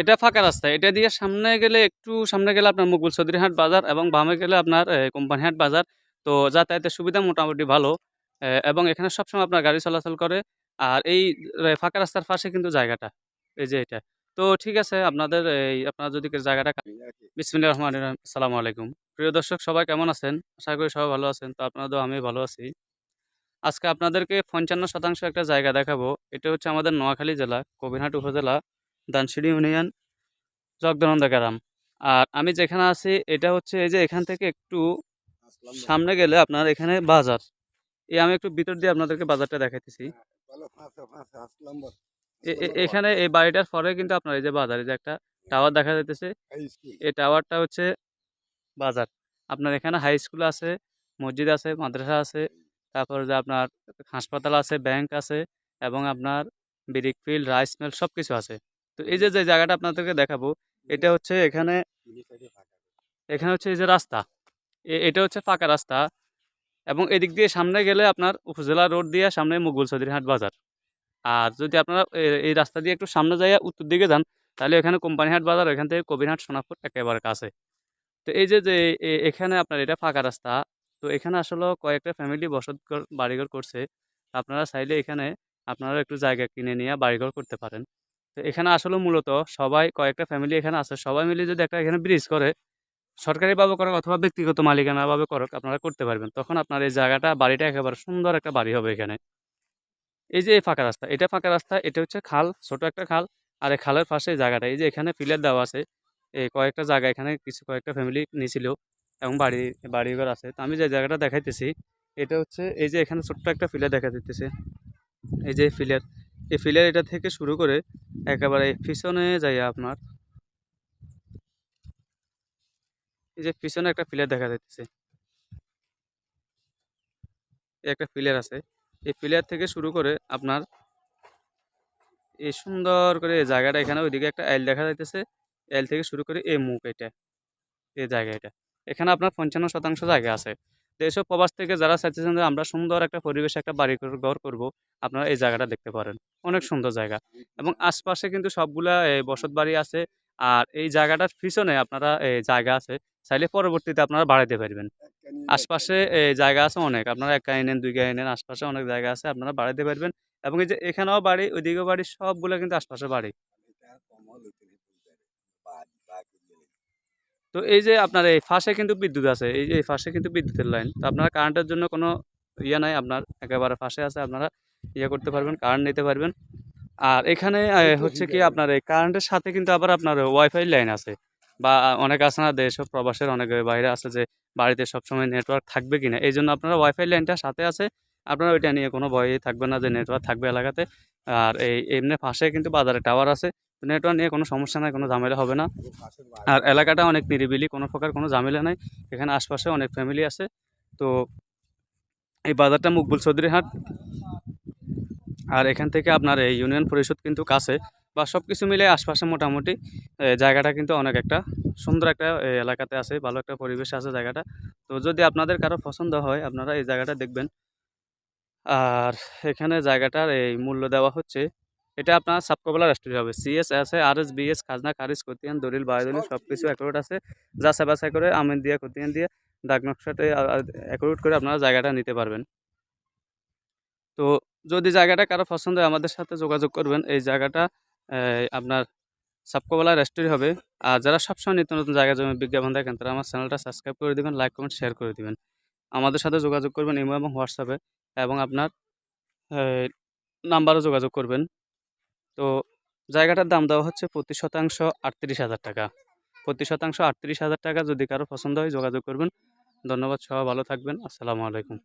এটা ফাঁকা রাস্তা। এটা দিয়ে সামনে গেলে একটু সামনে গেলে আপনার মুকুল চৌধুরীহাট বাজার এবং বামে গেলে আপনার কোম্পানিহাট বাজার। তো যাতায়াতের সুবিধা মোটামুটি ভালো এবং এখানে সবসময় আপনার গাড়ি চলাচল করে। আর এই ফাঁকা রাস্তার পাশে কিন্তু জায়গাটা, এই যে এটা। তো ঠিক আছে, আপনাদের এই, আপনারা যদি জায়গাটা বিসমিল্লাহ রহমান রহিম, আসসালামু আলাইকুম। প্রিয় দর্শক, সবাই কেমন আছেন? আশা করি সবাই ভালো আছেন। তো আপনাদের আমি ভালো আছি। আজকে আপনাদেরকে পঞ্চান্ন শতাংশ একটা জায়গা দেখাবো। এটা হচ্ছে আমাদের নোয়াখালী জেলা, কবিরহাট উপজেলা। দানসিড়ি ইউনিয়ন, জগদানন্দ গ্রাম। আর আমি যেখানে আছি, এটা হচ্ছে এই যে এখান থেকে একটু সামনে গেলে আপনার এখানে বাজার। এই আমি একটু ভিতর দিয়ে আপনাদেরকে বাজারটা দেখাইতেছি। এখানে এই বাড়িটার পরে কিন্তু আপনার এই যে বাজার যে একটা টাওয়ার দেখা যাইতেছে। এই টাওয়ারটা হচ্ছে বাজার। আপনার এখানে হাই স্কুল আছে, মসজিদ আছে, মাদ্রাসা আছে, তারপর যে আপনার হাসপাতাল আছে, ব্যাংক আছে, এবং আপনার ব্রিক ফিল্ড রাইস মিল সব কিছু আছে। তো এই যে যে জায়গাটা আপনাদেরকে দেখাবো, এটা হচ্ছে এখানে এখানে হচ্ছে এই যে রাস্তা। এটা হচ্ছে ফাঁকা রাস্তা এবং এদিক দিয়ে সামনে গেলে আপনার উপজেলা রোড দিয়ে সামনে মুঘল চৌধুরীহাট বাজার। আর যদি আপনারা এই রাস্তা দিয়ে একটু সামনে যাইয়া উত্তর দিকে যান, তাহলে এখানে কোম্পানিহাট বাজার এখান থেকে কবিরহাট সোনাপুর একেবারে কাছে। তো এই যে যে এখানে আপনার এটা ফাঁকা রাস্তা, তো এখানে আসলে কয়েকটা ফ্যামিলি বসত ঘর- বাড়িঘর করছে। আপনারা চাইলে এখানে আপনারা একটু জায়গা কিনে নিয়ে বাড়িঘর করতে পারেন। তো এখানে আসলে মূলত সবাই কয়েকটা ফ্যামিলি এখানে আছে। সবাই মিলে যদি একটা এখানে ব্রিজ করে সরকারিভাবে করক অথবা ব্যক্তিগত মালিকানাভাবে করক, আপনারা করতে পারবেন। তখন আপনার এই জায়গাটা, বাড়িটা একেবারে সুন্দর একটা বাড়ি হবে এখানে। এই যে এই ফাঁকা রাস্তা, এটা ফাঁকা রাস্তা, এটা হচ্ছে খাল, ছোট একটা খাল। আর এই খালের পাশে জায়গাটা, এই যে এখানে ফিলার দেওয়া আছে, এই কয়েকটা জায়গা এখানে কিছু কয়েকটা ফ্যামিলি নিয়েছিল এবং বাড়ি, বাড়িঘর আছে। তো আমি যে জায়গাটা দেখাইতেছি, এটা হচ্ছে এই যে এখানে ছোট্ট একটা ফিলার দেখা দিতেছে এই যে ফিলার এই ফিলার এটা থেকে শুরু করে একেবারে পিছনে যাই আপনার এই যে পিছনে একটা ফিলার দেখা এই একটা ফিলার আছে। এই ফিলার থেকে শুরু করে আপনার এই সুন্দর করে এই জায়গাটা এখানে ওইদিকে একটা এল দেখা যাইতেছে। এল থেকে শুরু করে এই মুখ এটা, এই জায়গা এটা। এখানে আপনার পঞ্চান্ন শতাংশ জায়গা আছে। তো এসব প্রবাস থেকে যারা চাইতেছেন যে আমরা সুন্দর একটা পরিবেশে একটা বাড়ি ঘর- করব, আপনারা এই জায়গাটা দেখতে পারেন। অনেক সুন্দর জায়গা। এবং আশপাশে কিন্তু সবগুলা বসত বাড়ি আছে। আর এই জায়গাটার পিছনে আপনারা এই জায়গা আছে। চাইলে পরবর্তীতে আপনারা বাড়াইতে পারবেন। আশপাশে জায়গা আছে অনেক। আপনারা এক গায়ে নেন দুই গায়ে নেন আশপাশে অনেক জায়গা আছে, আপনারা বাড়াইতে পারবেন। এবং এই যে এখানেও বাড়ি, ওইদিকেও বাড়ি, সবগুলো কিন্তু আশপাশে বাড়ি। তো এই যে আপনার এই ফাঁসে কিন্তু বিদ্যুৎ আছে এই যে এই ফাঁসে কিন্তু বিদ্যুতের লাইন। তো আপনারা কারেন্টের জন্য কোনো ইয়ে নাই আপনার একেবারে ফাঁসে আছে আপনারা ইয়ে করতে পারবেন কারেন্ট নিতে পারবেন। আর এখানে হচ্ছে কি আপনার এই কারেন্টের সাথে কিন্তু আবার আপনার ওয়াইফাই লাইন আছে। বা অনেক আছে না দেশ প্রবাসের অনেক বাইরে আছে যে বাড়িতে সবসময় নেটওয়ার্ক থাকবে কিনা। এই জন্য আপনারা ওয়াইফাই লাইনটা সাথে আছে আপনারা ওইটা নিয়ে কোনো ভয়ই থাকবে না যে নেটওয়ার্ক থাকবে এলাকাতে। আর এই এমনি পাশে কিন্তু বাজারে টাওয়ার আছে নেটওয়ার্ক নিয়ে কোনো সমস্যা নাই, কোনো ঝামেলা হবে না। আর এলাকাটা অনেক নিরিবিলি, কোনো প্রকার কোনো ঝামেলা নাই। এখানে আশপাশে অনেক ফ্যামিলি আছে। তো এই বাজারটা মুকবুল চৌধুরী হাট। আর এখান থেকে আপনার এই ইউনিয়ন পরিষদ কিন্তু কাছে। বা সব কিছু মিলে আশপাশে মোটামুটি জায়গাটা কিন্তু অনেক একটা সুন্দর একটা এলাকাতে আছে, ভালো একটা পরিবেশ আছে জায়গাটা। তো যদি আপনাদের কারও পছন্দ হয়, আপনারা এই জায়গাটা দেখবেন। আর এখানে জায়গাটার এই মূল্য দেওয়া হচ্ছে এটা আপনার সাবকবলা রেস্টুরেন্ট হবে। সিএস আছে আর এস বিএস খাজনা খারিজ খতিয়ান দলিল বায়দলিল সব কিছু অ্যাকুরেট আছে। যা সেবাসাই করে আমিন দিয়ে খতিয়ান দিয়ে দাগ নকশাতে অ্যাকুরেট করে আপনারা জায়গাটা নিতে পারবেন। তো যদি জায়গাটা কারও পছন্দ হয় আমাদের সাথে যোগাযোগ করবেন। এই জায়গাটা আপনার সাবকবলা রেস্টুরেন্ট হবে। আর যারা সবসময় নিত্য নতুন জায়গা জমি বিজ্ঞাপন দেখেন তারা আমার চ্যানেলটা সাবস্ক্রাইব করে দিবেন লাইক কমেন্ট শেয়ার করে দিবেন। আমাদের সাথে যোগাযোগ করবেন ইমো এবং হোয়াটসঅ্যাপে। এবং আপনার নাম্বারও যোগাযোগ করবেন। তো জায়গাটার দাম দেওয়া হচ্ছে প্রতি শতাংশ আটত্রিশ হাজার টাকা। প্রতি শতাংশ আটত্রিশ হাজার টাকা যদি কারও পছন্দ হয় যোগাযোগ করবেন। ধন্যবাদ, সবাই ভালো থাকবেন। আসসালামু আলাইকুম।